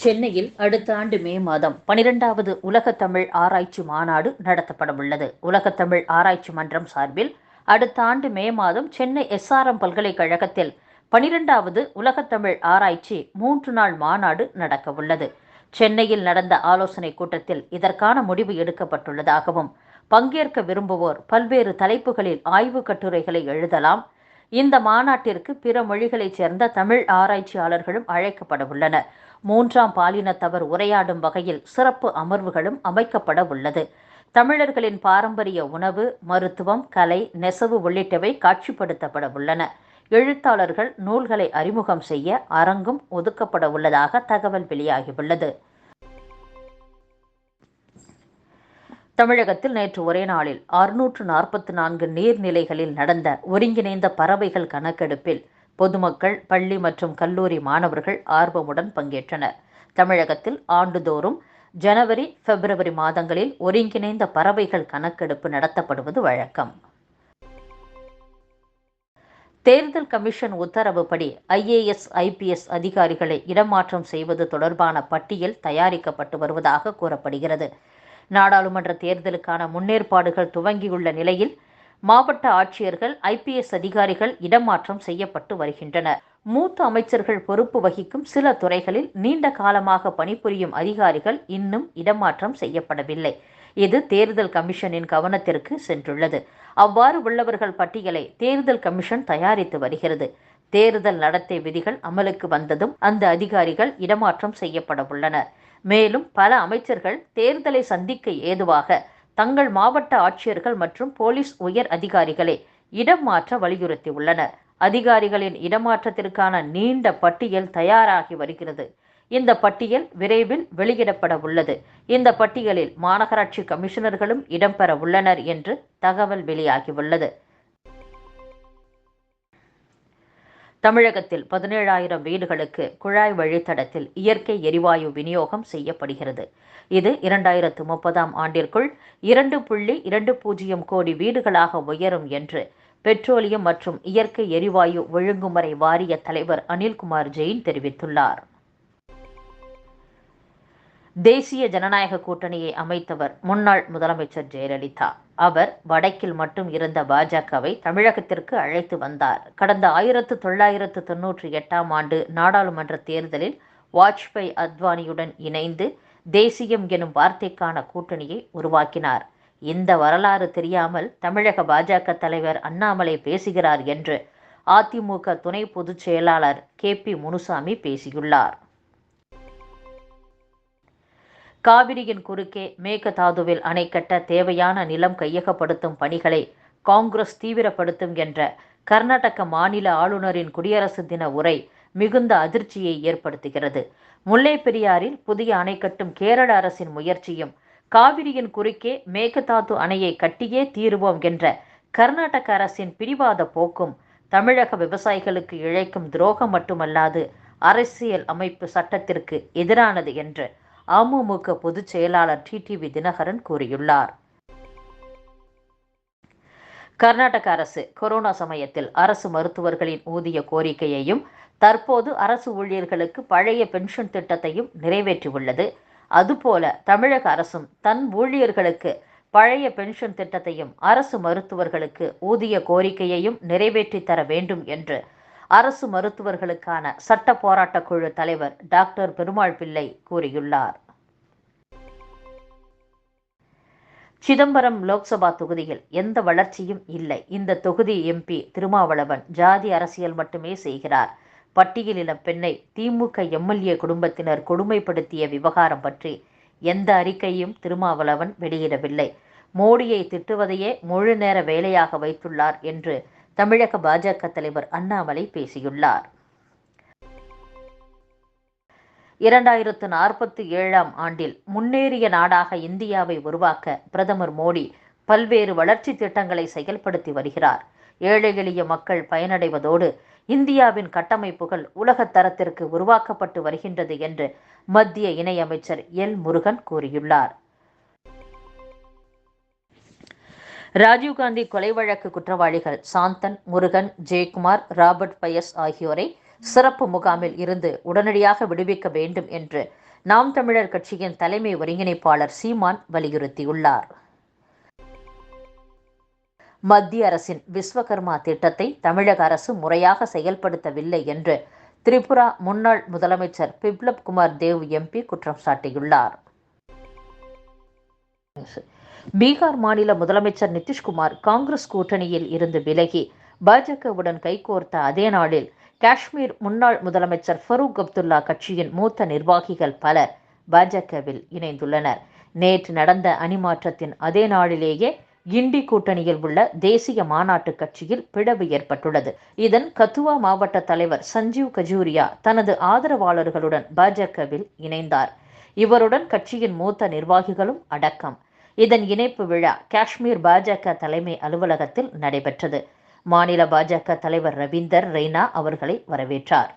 சென்னையில் அடுத்த ஆண்டு மே மாதம் பனிரெண்டாவது உலக தமிழ் ஆராய்ச்சி மாநாடு நடத்தப்பட உள்ளது. உலக தமிழ் ஆராய்ச்சி மன்றம் சார்பில் அடுத்த ஆண்டு மே மாதம் சென்னை எஸ்ஆர்எம் பல்கலைக்கழகத்தில் பனிரெண்டாவது உலகத்தமிழ் ஆராய்ச்சி மூன்று நாள் மாநாடு நடக்க உள்ளது. சென்னையில் நடந்த ஆலோசனை கூட்டத்தில் இதற்கான முடிவு எடுக்கப்பட்டுள்ளதாகவும் பங்கேற்க விரும்புவோர் பல்வேறு தலைப்புகளில் ஆய்வு கட்டுரைகளை எழுதலாம் இந்த மாநாட்டிற்கு பிற மொழிகளைச் சேர்ந்த தமிழ் ஆராய்ச்சியாளர்களும் அழைக்கப்பட உள்ளனர் மூன்றாம் பாலினத்தவர் உரையாடும் வகையில் சிறப்பு அமர்வுகளும் அமைக்கப்பட உள்ளது. தமிழர்களின் பாரம்பரிய உணவு மருத்துவம் கலை நெசவு உள்ளிட்டவை காட்சிப்படுத்தப்பட உள்ளன. எழுத்தாளர்கள் நூல்களை அறிமுகம் செய்ய அரங்கும் ஒதுக்கப்பட உள்ளதாக தகவல் வெளியாகியுள்ளது. தமிழகத்தில் நேற்று ஒரே நாளில் அறுநூற்று நாற்பத்தி நான்கு நீர்நிலைகளில் நடந்த ஒருங்கிணைந்த பறவைகள் கணக்கெடுப்பில் பொதுமக்கள் பள்ளி மற்றும் கல்லூரி மாணவர்கள் ஆர்வமுடன் பங்கேற்றனர். தமிழகத்தில் ஆண்டுதோறும் ஜனவரி பிப்ரவரி மாதங்களில் ஒருங்கிணைந்த பறவைகள் கணக்கெடுப்பு நடத்தப்படுவது வழக்கம். தேர்தல் கமிஷன் உத்தரவுப்படி ஐஏஎஸ் ஐபிஎஸ் அதிகாரிகளை இடமாற்றம் செய்வது தொடர்பான பட்டியல் தயாரிக்கப்பட்டு வருவதாக கூறப்படுகிறது. நாடாளுமன்ற தேர்தலுக்கான முன்னேற்பாடுகள் துவங்கியுள்ள நிலையில் மாவட்ட ஆட்சியர்கள் ஐபிஎஸ் அதிகாரிகள் இடமாற்றம் செய்யப்பட்டு வருகின்றனர். மூத்த அமைச்சர்கள் பொறுப்பு வகிக்கும் சில துறைகளில் நீண்ட காலமாக பணிபுரியும் அதிகாரிகள் இன்னும் இடமாற்றம் செய்யப்படவில்லை. இது தேர்தல் கமிஷனின் கவனத்திற்கு சென்றுள்ளது. அவ்வாறு உள்ளவர்கள் பட்டியலை தேர்தல் கமிஷன் தயாரித்து வருகிறது. தேர்தல் நடத்தை விதிகள் அமலுக்கு வந்ததும் அந்த அதிகாரிகள் இடமாற்றம் செய்யப்பட உள்ளனர். மேலும் பல அமைச்சர்கள் தேர்தலை சந்திக்க ஏதுவாக தங்கள் மாவட்ட ஆட்சியர்கள் மற்றும் போலீஸ் உயர் அதிகாரிகளை இடம் மாற்ற வலியுறுத்தியுள்ளனர். அதிகாரிகளின் இடமாற்றத்திற்கான நீண்ட பட்டியல் தயாராகி வருகிறது. இந்த பட்டியல் விரைவில் வெளியிடப்பட உள்ளது. இந்த பட்டியலில் மாநகராட்சி கமிஷனர்களும் இடம்பெற உள்ளனர் என்று தகவல் வெளியாகியுள்ளது தமிழகத்தில் பதினேழாயிரம் வீடுகளுக்கு குழாய் வழித்தடத்தில் இயற்கை எரிவாயு விநியோகம் செய்யப்படுகிறது. இது இரண்டாயிரத்து முப்பதாம் ஆண்டிற்குள் இரண்டு புள்ளி இரண்டு பூஜ்ஜியம் கோடி வீடுகளாக உயரும் என்று பெட்ரோலியம் மற்றும் இயற்கை எரிவாயு ஒழுங்குமுறை வாரிய தலைவர் அனில்குமார் ஜெயின் தெரிவித்துள்ளார். தேசிய ஜனநாயக கூட்டணியை அமைத்தவர் முன்னாள் முதலமைச்சர் ஜெயலலிதா. அவர் வடக்கில் மட்டும் இருந்த பாஜகவை தமிழகத்திற்கு அழைத்து வந்தார். கடந்த ஆயிரத்து தொள்ளாயிரத்து தொன்னூற்றி எட்டாம் ஆண்டு நாடாளுமன்ற தேர்தலில் வாஜ்பாய் அத்வானியுடன் இணைந்து தேசியம் எனும் வார்த்தைக்கான கூட்டணியை உருவாக்கினார். இந்த வரலாறு தெரியாமல் தமிழக பாஜக தலைவர் அண்ணாமலை பேசுகிறார் என்று அதிமுக துணை பொதுச் செயலாளர் கே பி முனுசாமி பேசியுள்ளார். காவிரியின் குறுக்கே மேகதாதுவில் அணை கட்ட தேவையான நிலம் கையகப்படுத்தும் பணிகளை காங்கிரஸ் தீவிரப்படுத்தும் என்ற கர்நாடக மாநில ஆளுநரின் குடியரசு தின உரை மிகுந்த அதிர்ச்சியை ஏற்படுத்துகிறது. முல்லை பெரியாறில் புதிய அணை கட்டும் கேரள அரசின் முயற்சியும் காவிரியின் குறுக்கே மேகதாது அணையை கட்டியே தீருவோம் என்ற கர்நாடக அரசின் பிடிவாத போக்கும் தமிழக விவசாயிகளுக்கு இழைக்கும் துரோகம் மட்டுமல்லாது அரசியல் அமைப்பு சட்டத்திற்கு எதிரானது என்று அமமுக பொதுச் செயலாளர் டிடிவி தினகரன் கூறியுள்ளார். கர்நாடக அரசு கொரோனா சமயத்தில் அரசு மருத்துவர்களின் ஊதிய கோரிக்கையையும் தற்போது அரசு ஊழியர்களுக்கு பழைய பென்ஷன் திட்டத்தையும் நிறைவேற்றியுள்ளது. அதுபோல தமிழக அரசும் தன் ஊழியர்களுக்கு பழைய பென்ஷன் திட்டத்தையும் அரசு மருத்துவர்களுக்கு ஊதிய கோரிக்கையையும் நிறைவேற்றி தர வேண்டும் என்று அரசு மருத்துவர்களுக்கான சட்ட போராட்ட குழு தலைவர் டாக்டர் பெருமாள் பிள்ளை கூறியுள்ளார். சிதம்பரம் லோக்சபா தொகுதியில் எந்த வளர்ச்சியும் இல்லை. இந்த தொகுதி எம்பி திருமாவளவன் ஜாதி அரசியல் மட்டுமே செய்கிறார். பட்டியலின பெண்ணை திமுக எம்எல்ஏ குடும்பத்தினர் கொடுமைப்படுத்திய விவகாரம் பற்றி எந்த அறிக்கையும் திருமாவளவன் வெளியிடவில்லை. மோடியை திட்டுவதையே முழு நேர வேலையாக வைத்துள்ளார் என்று தமிழக பாஜக தலைவர் அண்ணாமலை பேசியுள்ளார். இரண்டாயிரத்து நாற்பத்தி ஏழாம் ஆண்டில் முன்னேறிய நாடாக இந்தியாவை உருவாக்க பிரதமர் மோடி பல்வேறு வளர்ச்சி திட்டங்களை செயல்படுத்தி வருகிறார். ஏழை எளிய மக்கள் பயனடைவதோடு இந்தியாவின் கட்டமைப்புகள் உலகத் தரத்திற்கு உருவாக்கப்பட்டு வருகின்றது என்று மத்திய இணையமைச்சர் எல் முருகன் கூறியுள்ளார். ராஜீவ்காந்தி கொலை வழக்கு குற்றவாளிகள் சாந்தன் முருகன் ஜெயக்குமார் ராபர்ட் பயஸ் ஆகியோரை சிறப்பு முகாமில் இருந்து உடனடியாக விடுவிக்க வேண்டும் என்று நாம் தமிழர் கட்சியின் தலைமை ஒருங்கிணைப்பாளர் சீமான் வலியுறுத்தியுள்ளார். மத்திய அரசின் விஸ்வகர்மா திட்டத்தை தமிழக அரசு முறையாக செயல்படுத்தவில்லை என்று திரிபுரா முன்னாள் முதலமைச்சர் பிப்லப் குமார் தேவ் எம்பி குற்றம் சாட்டியுள்ளார். பீகார் மாநில முதலமைச்சர் நிதிஷ்குமார் காங்கிரஸ் கூட்டணியில் இருந்து விலகி பாஜகவுடன் கைகோர்த்த அதே நாளில் காஷ்மீர் முன்னாள் முதலமைச்சர் ஃபரூக் அப்துல்லா கட்சியின் மூத்த நிர்வாகிகள் பலர் பாஜகவில் இணைந்துள்ளனர். நேற்று நடந்த அணிமாற்றத்தின் அதே நாளிலேயே கிண்டி கூட்டணியில் உள்ள தேசிய மாநாட்டு கட்சியில் பிளவு ஏற்பட்டுள்ளது. இதன் கத்துவா மாவட்ட தலைவர் சஞ்சீவ் கஜூரியா தனது ஆதரவாளர்களுடன் பாஜகவில் இணைந்தார். இவருடன் கட்சியின் மூத்த நிர்வாகிகளும் அடக்கம். இதன் இணைப்பு விழா காஷ்மீர் பாஜக தலைமை அலுவலகத்தில் நடைபெற்றது. மாநில பாஜக தலைவர் ரவீந்தர் ரெய்னா அவர்களை வரவேற்றார்.